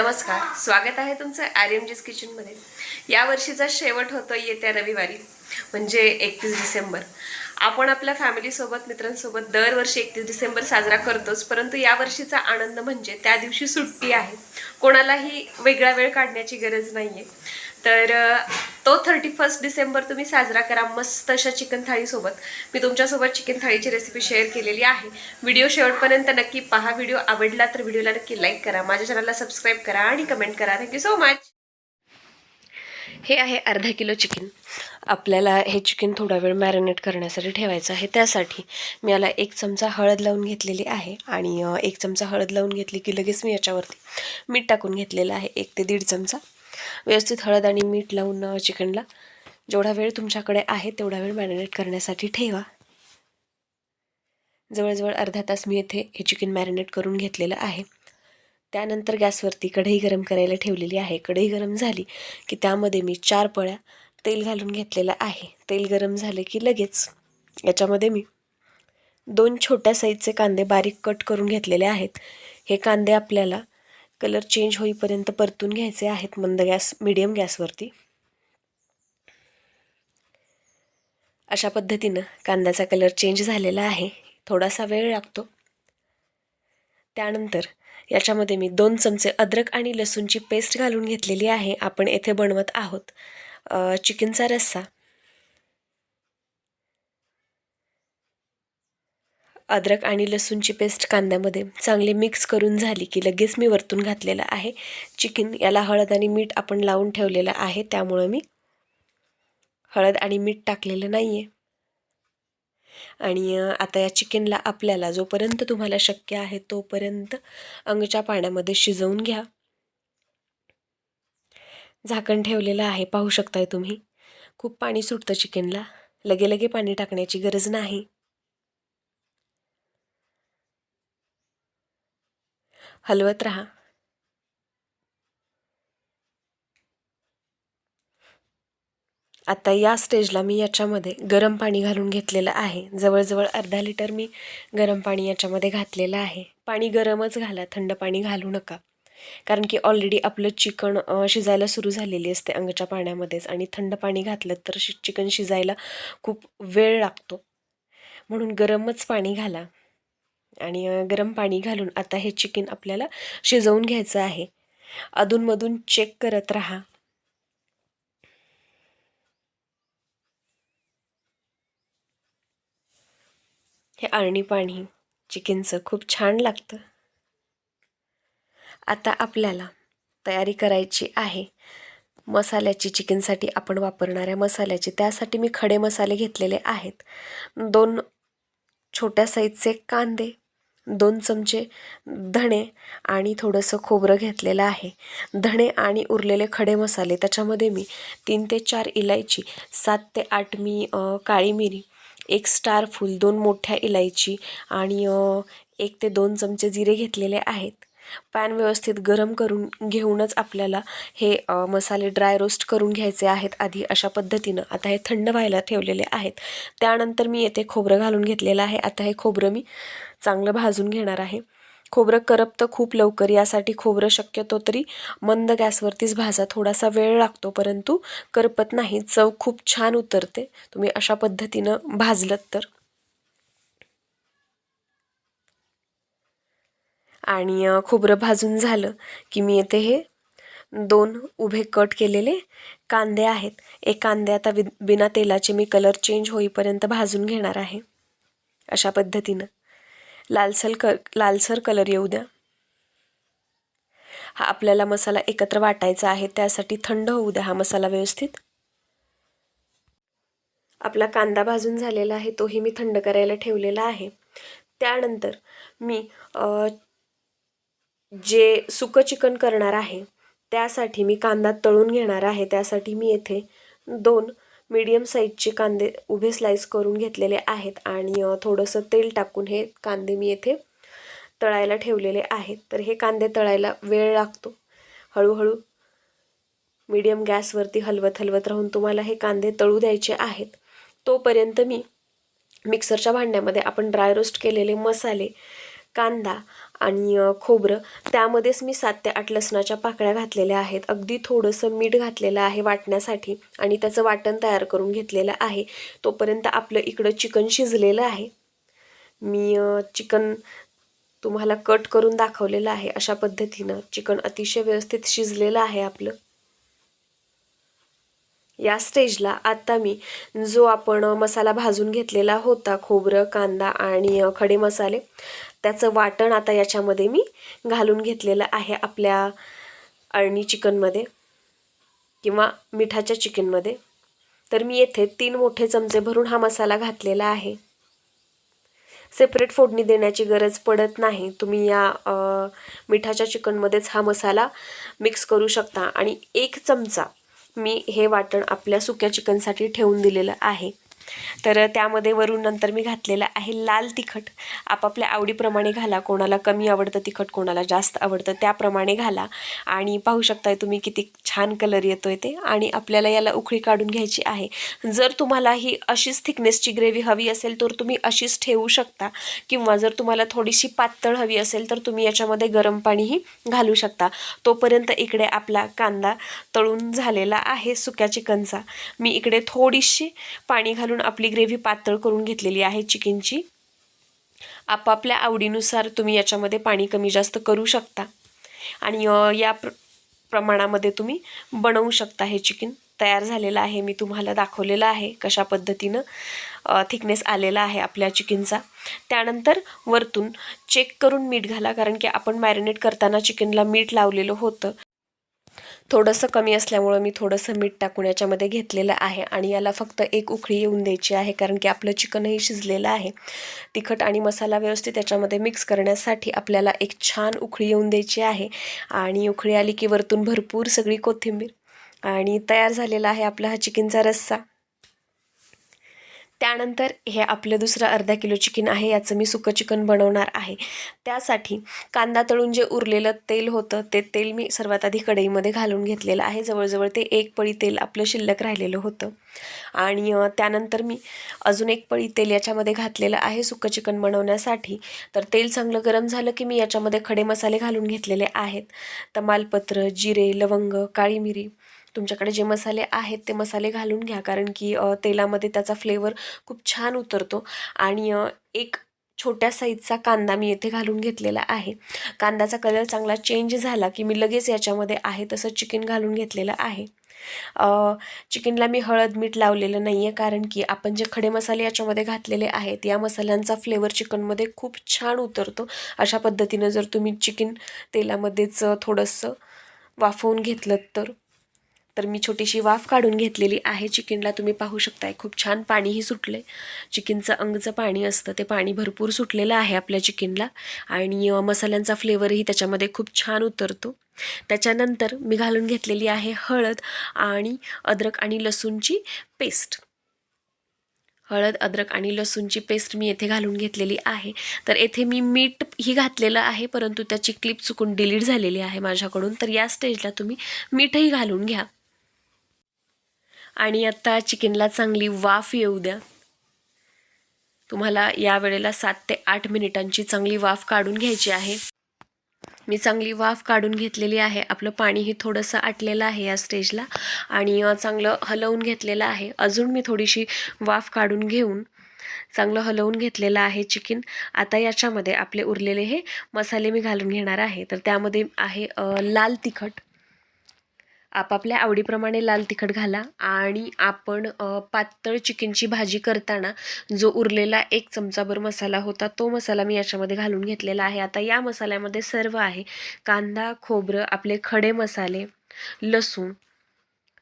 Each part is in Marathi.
नमस्कार. स्वागत आहे तुमचं आर एम जीस किचनमध्ये यावर्षीचा शेवट होतो येत्या रविवारी म्हणजे एकतीस डिसेंबर आपण आपल्या फॅमिलीसोबत मित्रांसोबत दरवर्षी एकतीस डिसेंबर साजरा करतोच परंतु यावर्षीचा आनंद म्हणजे त्या दिवशी सुट्टी आहे. कोणालाही वेगळा वेळ काढण्याची गरज नाही आहे तर तो थर्टी फर्स्ट डिसेंबर तुम्ही साजरा करा मस्त अशा चिकन थाळीसोबत मी तुमच्यासोबत चिकन थाळीची रेसिपी शेअर केलेली आहे. व्हिडिओ शेवटपर्यंत नक्की पहा. व्हिडिओ आवडला तर व्हिडिओला नक्की लाईक करा. माझ्या चॅनलला सबस्क्राईब करा आणि कमेंट करा. थँक्यू सो मच हे आहे अर्धा किलो चिकन आपल्याला हे चिकन थोडा वेळ मॅरिनेट करण्यासाठी ठेवायचं आहे. त्यासाठी मी याला एक चमचा हळद लावून घेतलेली आहे आणि एक चमचा हळद लावून घेतली की लगेच मी याच्यावरती मीठ टाकून घेतलेलं आहे. एक ते दीड चमचा. व्यवस्थित हळद आणि मीठ लावून चिकनला. जेवढा वेळ तुमच्याकडे आहे तेवढा वेळ मॅरिनेट करण्यासाठी ठेवा. जवळजवळ अर्धा तास मी येथे हे चिकन मॅरिनेट करून घेतलेलं आहे. त्यानंतर गॅसवरती कढई गरम करायला ठेवलेली आहे. कढई गरम झाली की त्यामध्ये मी चार पळ्या तेल घालून घेतलेलं आहे. तेल गरम झाले की लगेच याच्यामध्ये मी दोन छोट्या साईजचे कांदे बारीक कट करून घेतलेले आहेत. हे कांदे आपल्याला कलर चेंज होईपर्यंत परतून घ्यायचे आहेत मंद गॅस मिडियम गॅसवरती. अशा पद्धतीनं कांद्याचा कलर चेंज झालेला आहे. थोडासा वेळ लागतो. त्यानंतर याच्यामध्ये मी दोन चमचे अद्रक आणि लसूणची पेस्ट घालून घेतलेली आहे. आपण येथे बनवत आहोत चिकनचा रस्सा. अद्रक आणि लसूणची पेस्ट कांद्यामध्ये चांगली मिक्स करून झाली की लगेच मी वरतून घातलेलं आहे. चिकन याला हळद आणि मीठ आपण लावून ठेवलेलं आहे त्यामुळं मी हळद आणि मीठ टाकलेलं नाही आहे आणि आता या चिकनला आपल्याला जोपर्यंत तुम्हाला शक्य आहे तोपर्यंत अंगच्या पाण्यामध्ये शिजवून घ्या. झाकण ठेवलेलं आहे पाहू शकताय तुम्ही. खूप पाणी सुटतं चिकनला लगे लगे पाणी टाकण्याची गरज नाही. हलवत राहा. आता या स्टेजला मी याच्यामध्ये गरम पाणी घालून घेतलेलं आहे. जवळजवळ अर्धा लिटर मी गरम पाणी याच्यामध्ये घातलेलं आहे. पाणी गरमच घाला थंड पाणी घालू नका. कारण की ऑलरेडी आपलं चिकन शिजायला सुरू झालेली असते अंगच्या पाण्यामध्येच आणि थंड पाणी घातलं तर शि चिकन शिजायला खूप वेळ लागतो. म्हणून गरमच पाणी घाला. आणि गरम पाणी घालून आता हे चिकन आपल्याला शिजवून घ्यायचं आहे. अधूनमधून चेक करत राहा. हे आळणी पाणी चिकनचं खूप छान लागतं. आता आपल्याला तयारी करायची आहे. मसाल्याची चिकनसाठी आपण वापरणाऱ्या मसाल्याची त्यासाठी मी खडे मसाले घेतलेले आहेत. दोन छोट्या साईजचे कांदे दोन चमचे धणे आणि थोडंसं खोबरं घेतलेलं आहे. धणे आणि उरलेले खडे मसाले त्याच्यामध्ये मी तीन ते चार इलायची सात ते आठ मी काळी मिरी एक स्टार फूल दोन मोठ्या इलायची आणि एक ते दोन चमचे जिरे घेतलेले आहेत. पॅन व्यवस्थित गरम करून घेऊनच आपल्याला हे मसाले ड्राय रोस्ट करून घ्यायचे आहेत आधी अशा पद्धतीनं. आता हे थंड व्हायला ठेवलेले आहेत. त्यानंतर मी येथे खोबरं घालून घेतलेलं आहे. आता हे खोबरं मी चांगलं भाजून घेणार आहे. खोबरं करपतं खूप लवकर यासाठी खोबरं शक्यतो तरी मंद गॅसवरतीच भाजा. थोडासा वेळ लागतो परंतु करपत नाही. चव खूप छान उतरते. तुम्ही अशा पद्धतीनं भाजलत तर. आणि खोबरं भाजून झालं की मी येते हे दोन उभे कट केलेले कांदे आहेत. एक कांदे आता वि बिना तेलाचे मी कलर चेंज होईपर्यंत भाजून घेणार आहे. अशा पद्धतीनं. लालसर क लालसर कलर येऊ द्या. हा आपल्याला मसाला एकत्र वाटायचा आहे त्यासाठी थंड होऊ द्या हा मसाला व्यवस्थित. आपला कांदा भाजून झालेला आहे तोही मी थंड करायला ठेवलेला आहे. त्यानंतर मी जे सुकं चिकन करणार आहे त्यासाठी मी कांदा तळून घेणार आहे त्यासाठी मी येथे दोन मीडियम साईजचे कांदे उभे स्लाईस करून घेतलेले आहेत आणि थोडंसं तेल टाकून हे कांदे मी येथे तळायला ठेवलेले आहेत. तर हे कांदे तळायला वेळ लागतो. हळूहळू मीडियम गॅसवरती हलवत हलवत राहून तुम्हाला हे कांदे तळू द्यायचे आहेत. तोपर्यंत मी मिक्सरच्या भांड्यामध्ये आपण ड्राय रोस्ट केलेले मसाले कांदा आणि खोबरं. त्यामध्येच मी सात ते आठ लसणाच्या पाकळ्या घातलेल्या आहेत. अगदी थोडंसं मीठ घातलेलं आहे वाटण्यासाठी आणि त्याचं वाटण तयार करून घेतलेलं आहे. तोपर्यंत आपलं इकडं चिकन शिजलेलं आहे. मी चिकन तुम्हाला कट करून दाखवलेलं आहे अशा पद्धतीनं. चिकन अतिशय व्यवस्थित शिजलेलं आहे आपलं. या स्टेजला आता मी जो आपण मसाला भाजून घेतलेला होता खोबरं कांदा आणि खडे मसाले त्याचं वाटण आता याच्यामध्ये मी घालून घेतलेलं आहे आपल्या अळणी चिकनमध्ये किंवा मिठाच्या चिकनमध्ये. तर मी येथे तीन मोठे चमचे भरून हा मसाला घातलेला आहे. सेपरेट फोडणी देण्याची गरज पडत नाही. तुम्ही या मिठाच्या चिकनमध्येच हा मसाला मिक्स करू शकता. आणि एक चमचा मी हे वाटण आपल्या सुक्या चिकनसाठी ठेवून दिलेलं आहे. तर त्यामध्ये वरून नंतर मी घातलेलं आहे लाल तिखट. आपापल्या आवडीप्रमाणे घाला कोणाला कमी आवडतं तिखट कोणाला जास्त आवडतं त्याप्रमाणे घाला. आणि पाहू शकताय तुम्ही किती छान कलर येतो आहे ते. आणि आपल्याला याला उकळी काढून घ्यायची आहे. जर तुम्हाला ही अशीच थिकनेसची ग्रेव्ही हवी असेल तर तुम्ही अशीच ठेवू शकता. किंवा जर तुम्हाला थोडीशी पातळ हवी असेल तर तुम्ही याच्यामध्ये गरम पाणीही घालू शकता. तोपर्यंत इकडे आपला कांदा तळून झालेला आहे सुक्या चिकनचा. मी इकडे थोडीशी पाणी घालून आपली ग्रेव्ही पातळ करून घेतलेली आहे चिकनची. आपापल्या आवडीनुसार तुम्ही याच्यामध्ये पाणी कमी जास्त करू शकता. आणि या प्र प्रमाणामध्ये तुम्ही बनवू शकता हे चिकन. तयार झालेलं आहे मी तुम्हाला दाखवलेलं आहे कशा पद्धतीनं थिकनेस आलेला आहे आपल्या चिकनचा. त्यानंतर वरतून चेक करून मीठ घाला कारण की आपण मॅरिनेट करताना चिकनला मीठ लावलेलं होतं. थोडंसं कमी असल्यामुळं मी थोडंसं मीठ टाकून याच्यामध्ये घेतलेलं आहे आणि याला फक्त एक उखळी येऊन द्यायची आहे कारण की आपलं चिकनही शिजलेलं आहे. तिखट आणि मसाला व्यवस्थित त्याच्यामध्ये मिक्स करण्यासाठी आपल्याला एक छान उकळी येऊन द्यायची आहे आणि उकळी आली की वरतून भरपूर सगळी कोथिंबीर. आणि तयार झालेला आहे आपला हा चिकनचा रस्सा. त्यानंतर हे आपलं दुसरं अर्धा किलो चिकन आहे याचं मी सुकं चिकन बनवणार आहे. त्यासाठी कांदा तळून जे उरलेलं तेल होतं ते तेल मी सर्वात आधी कढईमध्ये घालून घेतलेलं आहे. जवळजवळ ते एक पळी तेल आपलं शिल्लक राहिलेलं होतं. आणि त्यानंतर मी अजून एक पळी तेल याच्यामध्ये घातलेलं आहे सुकं चिकन बनवण्यासाठी. तर तेल चांगलं गरम झालं की मी याच्यामध्ये खडे मसाले घालून घेतलेले आहेत. तमालपत्र जिरे लवंग काळी मिरी तुमच्याकडे जे मसाले आहेत ते मसाले घालून घ्या. कारण की तेलामध्ये त्याचा फ्लेवर खूप छान उतरतो. आणि एक छोट्या साईजचा कांदा मी येथे घालून घेतलेला आहे. कांद्याचा कलर चांगला चेंज झाला की मी लगेच याच्यामध्ये आहे तसं चिकन घालून घेतलेलं आहे. चिकनला मी हळद मीठ लावलेलं नाही आहे कारण की आपण जे खडे मसाले याच्यामध्ये घातलेले आहेत या मसाल्यांचा फ्लेवर चिकनमध्ये खूप छान उतरतो. अशा पद्धतीनं जर तुम्ही चिकन तेलामध्येच थोडंसं वाफवून घेतलं तर. तर मी छोटीशी वाफ काढून घेतलेली आहे. चिकनला तुम्ही पाहू शकताय खूप छान पाणीही सुटले चिकनचं अंगचं पाणी असतं ते पाणी भरपूर सुटलेलं आहे आपल्या चिकनला. आणि मसाल्यांचा फ्लेवरही त्याच्यामध्ये खूप छान उतरतो. त्याच्यानंतर मी घालून घेतलेली आहे हळद आणि अद्रक आणि लसूणची पेस्ट. हळद अद्रक आणि लसूणची पेस्ट मी येथे घालून घेतलेली आहे. तर येथे मी मीठ ही घातलेलं आहे परंतु त्याची क्लिप चुकून डिलीट झालेली आहे माझ्याकडून. तर या स्टेजला तुम्ही मीठही घालून घ्या. आणि आत्ता चिकनला चांगली वाफ येऊ द्या. तुम्हाला या वेळेला सात ते आठ मिनिटांची चांगली वाफ काढून घ्यायची आहे. मी चांगली वाफ काढून घेतलेली आहे. आपलं पाणीही थोडंसं आटलेलं आहे या स्टेजला आणि चांगलं हलवून घेतलेलं आहे. अजून मी थोडीशी वाफ काढून घेऊन चांगलं हलवून घेतलेलं आहे चिकन. आता याच्यामध्ये आपले उरलेले हे मसाले मी घालून घेणार आहे. तर त्यामध्ये आहे लाल तिखट. आपापल्या आवडीप्रमाणे लाल तिखट घाला आणि आपण पातळ चिकनची भाजी करताना जो उरलेला एक चमचाभर मसाला होता तो मसाला मी याच्यामध्ये घालून घेतलेला आहे. आता या मसाल्यामध्ये सर्व आहे. कांदा खोबरं आपले खडे मसाले लसूण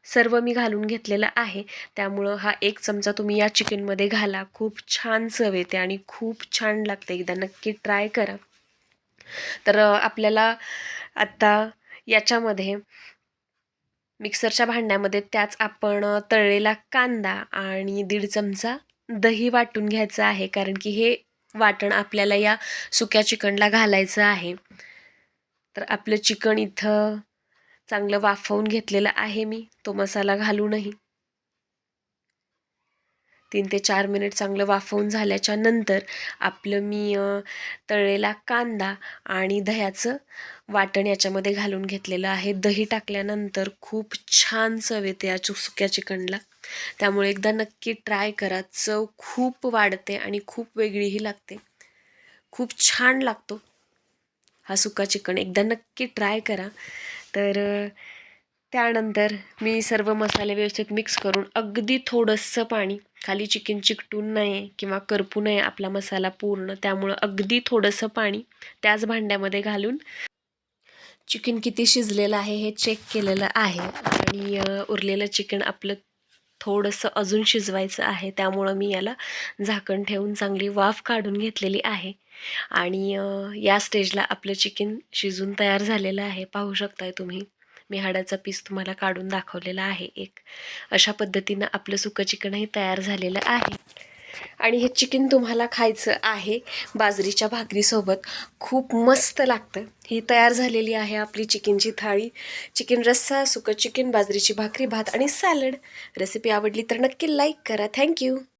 सर्व मी घालून घेतलेलं आहे. त्यामुळं हा एक चमचा तुम्ही या चिकनमध्ये घाला. खूप छान चव येते आणि खूप छान लागते. एकदा नक्की ट्राय करा. तर आपल्याला आत्ता याच्यामध्ये मिक्सरच्या भांड्यामध्ये त्याच आपण तळलेला कांदा आणि दीड चमचा दही वाटून घ्यायचं आहे. कारण की हे वाटण आपल्याला या सुक्या चिकनला घालायचं आहे. तर आपलं चिकन इथं चांगलं वाफवून घेतलेलं आहे मी. तो मसाला घालूनही तीन ते चार मिनिट चांगलं वाफवून झाल्याच्यानंतर आपलं मी तळलेला कांदा आणि दह्याचं वाटण याच्यामध्ये घालून घेतलेलं आहे. दही टाकल्यानंतर खूप छान चव येते या चु सुक्या चिकनला. त्यामुळे एकदा नक्की ट्राय करा. चव खूप वाढते आणि खूप वेगळीही लागते. खूप छान लागतो हा सुका चिकन. एकदा नक्की ट्राय करा. तर त्यानंतर मी सर्व मसाले व्यवस्थित मिक्स करून अगदी थोडंसं पाणी खाली चिकन चिकटून नये किंवा करपू नये आपला मसाला पूर्ण त्यामुळं अगदी थोडंसं पाणी त्याच भांड्यामध्ये घालून चिकन किती शिजलेलं आहे हे चेक केलेलं आहे. आणि उरलेलं चिकन आपलं थोडंसं अजून शिजवायचं आहे त्यामुळं मी याला झाकण ठेवून चांगली वाफ काढून घेतलेली आहे. आणि या स्टेजला आपलं चिकन शिजून तयार झालेलं आहे. पाहू शकताय तुम्ही. मी हाडाचा पीस तुम्हाला काढून दाखवलेला आहे एक. अशा पद्धतीनं आपलं सुकं चिकनही तयार झालेलं आहे. आणि हे चिकन तुम्हाला खायचं आहे बाजरीच्या भाकरीसोबत. खूप मस्त लागतं. ही तयार झालेली आहे आपली चिकनची थाळी. चिकन रस्सा सुकं चिकन बाजरीची भाकरी भात आणि सॅलड. रेसिपी आवडली तर नक्की लाईक करा. थँक्यू